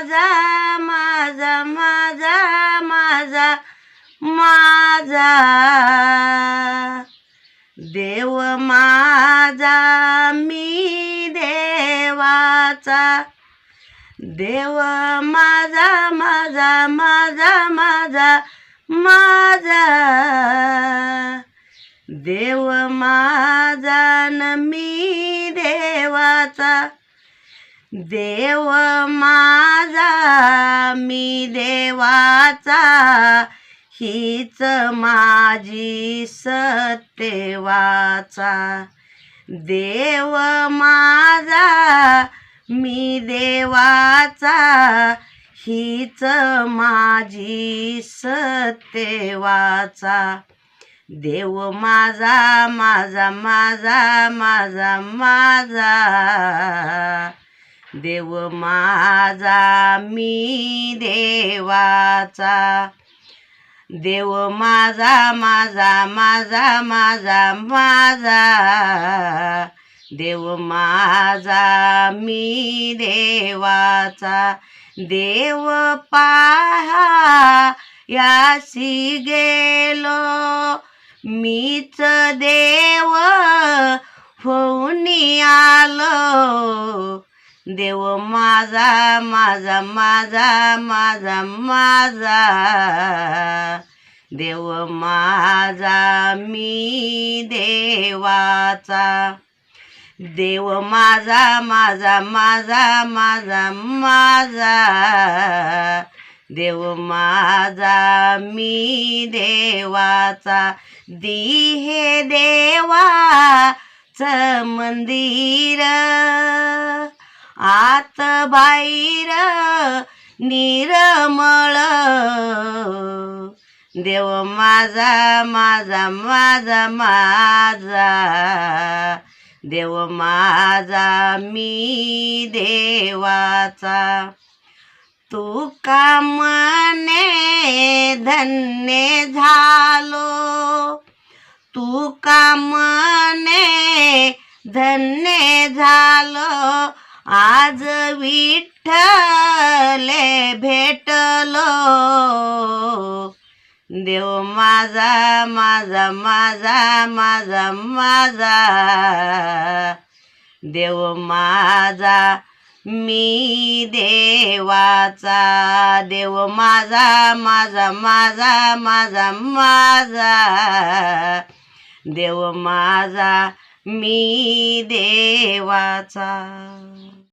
माझा माझा माझा माझा माझा. देव माझा मी देवाचा. देव माझा माझा माझा माझा माझा. देव माझा न मी देवाचा. देव माझा मी देवाचा हीच माझी सत्यवाचा देव माझा मी देवाचा हीच माझी सत्यवाचा देव माझा माझा माझा माझा माझा. देव माझा मी देवाचा. देव माझा माझा माझा माझा माझा. देव माझा मी देवाचा. देव पाहा यासी गेलो. मीच देव देव माझा माझा माझा माझा माझा. देव माझा मी देवाचा. देव माझा माझा माझा माझा माझा. देव माझा मी देवाचा. दिहे देवाच मंदिर. बाईर निरमळ. देव माझा माझा माझा माझा. देव माझा मी देवाचा. तू कामने धन्य झालो? तू कामने धन्य झालो? आज विठ्ठले भेटलो. देव माझा माझा माझा माझा माझा. देव माझा मी देवाचा. देव माझा माझा माझा माझा माझा. देव माझा मी देवाचा.